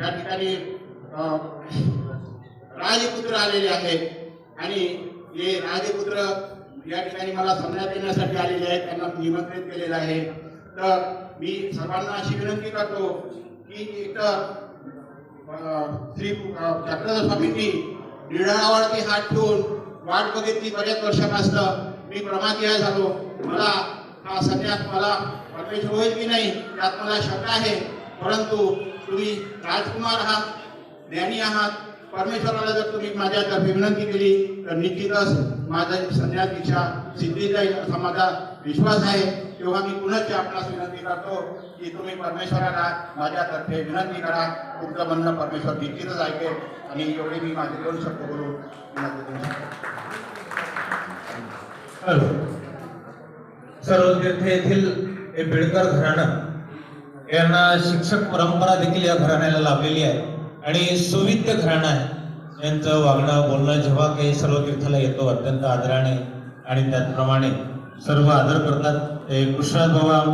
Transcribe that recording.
या ठिकाणी राजपुत्र आलेले आहेत. आणि हे राजपुत्र या ठिकाणी मला समजण्यात देण्यासाठी आलेले आहेत. त्यांना निमंत्रित केलेलं आहे. तर मी सर्वांना अशी विनंती करतो की इथं श्री चक्रधर स्वामींनी निळावरती हात ठेवून वाट बघितली. बऱ्याच वर्षापासनं मी प्रमादिया झालो. मला हा संन्यास मला परमेश्वर होईल की नाही यात मला शंका आहे. परंतु तुम्ही राजकुमार आहात ज्ञानी आहात परमेश्वराला जर तुम्ही माझ्यातर्फे विनंती केली तर निश्चितच माझा संन्यास इच्छा सिद्धी जाईल असा माझा विश्वास आहे तेव्हा मी पुनश्च आपणास विनंती करतो की तुम्ही परमेश्वराला माझ्यातर्फे विनंती करा तुमचं म्हणणं परमेश्वर निश्चितच ऐकेल आणि एवढे मी माझे दोन शब्द बोलून विनंती करू शकतो. हॅलो सर्वतीर्थ येथील हे बिळकर घराणं यांना शिक्षक परंपरा देखील या घराण्याला लाभलेली आहे. आणि सुविद्य घराणं आहे. यांचं वागणं बोलणं जेव्हा काही सर्व तीर्थाला येतो अत्यंत आदराने. आणि त्याचप्रमाणे सर्व आदर करतात. हे कृष्णराज बाबा